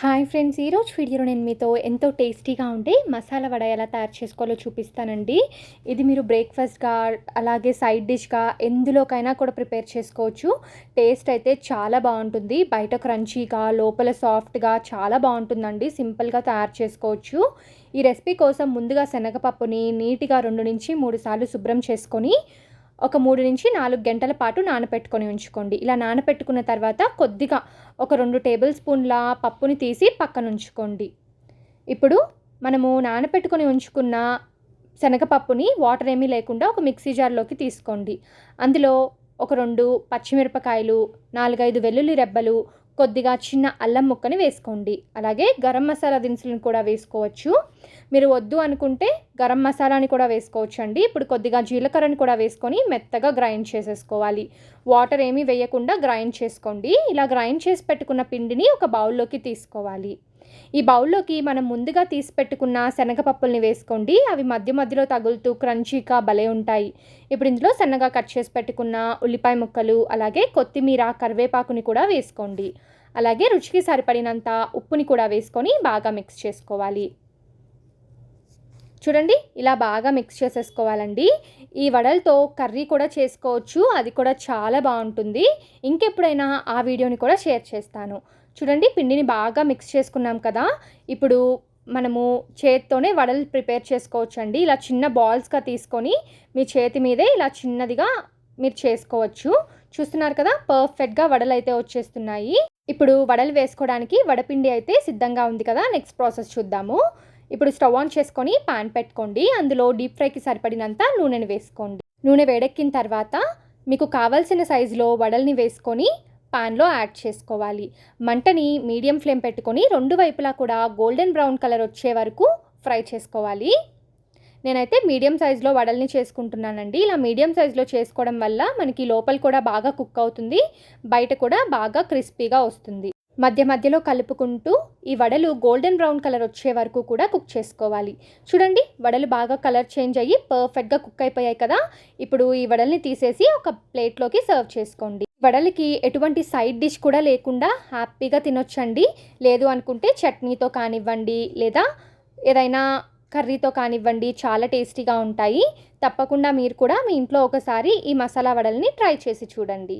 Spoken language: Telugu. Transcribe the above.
హాయ్ ఫ్రెండ్స్ ఈరోజు వీడియోలో నేను మీతో ఎంతో టేస్టీగా ఉండే మసాలా వడ ఎలా తయారు చేసుకోవాలో చూపిస్తానండి. ఇది మీరు బ్రేక్ఫాస్ట్గా అలాగే సైడ్ డిష్గా ఎందులోకైనా కూడా ప్రిపేర్ చేసుకోవచ్చు. టేస్ట్ అయితే చాలా బాగుంటుంది. బయట క్రంచీగా లోపల సాఫ్ట్గా చాలా బాగుంటుందండి. సింపుల్గా తయారు చేసుకోవచ్చు. ఈ రెసిపీ కోసం ముందుగా శనగపప్పుని నీట్గా రెండు నుంచి మూడు సార్లు శుభ్రం చేసుకొని ఒక మూడు నుంచి నాలుగు గంటల పాటు నానపెట్టుకొని ఉంచుకోండి. ఇలా నానపెట్టుకున్న తర్వాత కొద్దిగా ఒక రెండు టేబుల్ స్పూన్ల పప్పుని తీసి పక్కన ఉంచుకోండి. ఇప్పుడు మనము నానపెట్టుకొని ఉంచుకున్న శనగపప్పుని వాటర్ ఏమీ లేకుండా ఒక మిక్సీ జార్లోకి తీసుకోండి. అందులో ఒక రెండు పచ్చిమిరపకాయలు నాలుగైదు వెల్లుల్లి రెబ్బలు కొద్దిగా చిన్న అల్లం ముక్కని వేసుకోండి. అలాగే గరం మసాలా దినుసులను కూడా వేసుకోవచ్చు. మీరు వద్దు అనుకుంటే గరం మసాలాని కూడా వేసుకోవచ్చు అండి ఇప్పుడు కొద్దిగా జీలకర్రని కూడా వేసుకొని మెత్తగా గ్రైండ్ చేసేసుకోవాలి. వాటర్ ఏమీ వేయకుండా గ్రైండ్ చేసుకోండి. ఇలా గ్రైండ్ చేసి పెట్టుకున్న పిండిని ఒక బౌల్లోకి తీసుకోవాలి. ఈ బౌల్లోకి మనం ముందుగా తీసి పెట్టుకున్న శనగపప్పుల్ని వేసుకోండి. అవి మధ్య మధ్యలో తగులుతూ క్రంచీగా భలే ఉంటాయి. ఇప్పుడు ఇందులో సన్నగా కట్ చేసి పెట్టుకున్న ఉల్లిపాయ ముక్కలు అలాగే కొత్తిమీర కరివేపాకుని కూడా వేసుకోండి. అలాగే రుచికి సరిపడినంత ఉప్పుని కూడా వేసుకొని బాగా మిక్స్ చేసుకోవాలి. చూడండి ఇలా బాగా మిక్స్ చేసేసుకోవాలండి. ఈ వడలతో కర్రీ కూడా చేసుకోవచ్చు అది కూడా చాలా బాగుంటుంది. ఇంకెప్పుడైనా ఆ వీడియోని కూడా షేర్ చేస్తాను. చూడండి పిండిని బాగా మిక్స్ చేసుకున్నాం కదా. ఇప్పుడు మనము చేత్తోనే వడలు ప్రిపేర్ చేసుకోవచ్చు అండి ఇలా చిన్న బాల్స్గా తీసుకొని మీ చేతి మీదే ఇలా చిన్నదిగా మీరు చేసుకోవచ్చు. చూస్తున్నారు కదా పర్ఫెక్ట్గా వడలు అయితే వచ్చేస్తున్నాయి. ఇప్పుడు వడలు వేసుకోవడానికి వడపిండి అయితే సిద్ధంగా ఉంది కదా. నెక్స్ట్ ప్రాసెస్ చూద్దాము. ఇప్పుడు స్టవ్ ఆన్ చేసుకొని పాన్ పెట్టుకోండి. అందులో డీప్ ఫ్రైకి సరిపడినంత నూనెని వేసుకోండి. నూనె వేడెక్కిన తర్వాత మీకు కావాల్సిన సైజులో వడల్ని వేసుకొని పాన్లో యాడ్ చేసుకోవాలి. మంటని మీడియం ఫ్లేమ్ పెట్టుకొని రెండు వైపులా కూడా గోల్డెన్ బ్రౌన్ కలర్ వచ్చే వరకు ఫ్రై చేసుకోవాలి. నేనైతే మీడియం సైజులో వడల్ని చేసుకుంటున్నానండి. ఇలా మీడియం సైజులో చేసుకోవడం వల్ల మనకి లోపల కూడా బాగా కుక్ అవుతుంది. బయట కూడా బాగా క్రిస్పీగా వస్తుంది. మధ్య మధ్యలో కలుపుకుంటూ ఈ వడలు గోల్డెన్ బ్రౌన్ కలర్ వచ్చే వరకు కూడా కుక్ చేసుకోవాలి. చూడండి వడలు బాగా కలర్ చేంజ్ అయ్యి పర్ఫెక్ట్గా కుక్ అయిపోయాయి కదా. ఇప్పుడు ఈ వడల్ని తీసేసి ఒక ప్లేట్లోకి సర్వ్ చేసుకోండి. వడలకి ఎటువంటి సైడ్ డిష్ కూడా లేకుండా హ్యాపీగా తినొచ్చండి. లేదు అనుకుంటే చట్నీతో కానివ్వండి లేదా ఏదైనా కర్రీతో కానివ్వండి చాలా టేస్టీగా ఉంటాయి. తప్పకుండా మీరు కూడా మీ ఇంట్లో ఒకసారి ఈ మసాలా వడల్ని ట్రై చేసి చూడండి.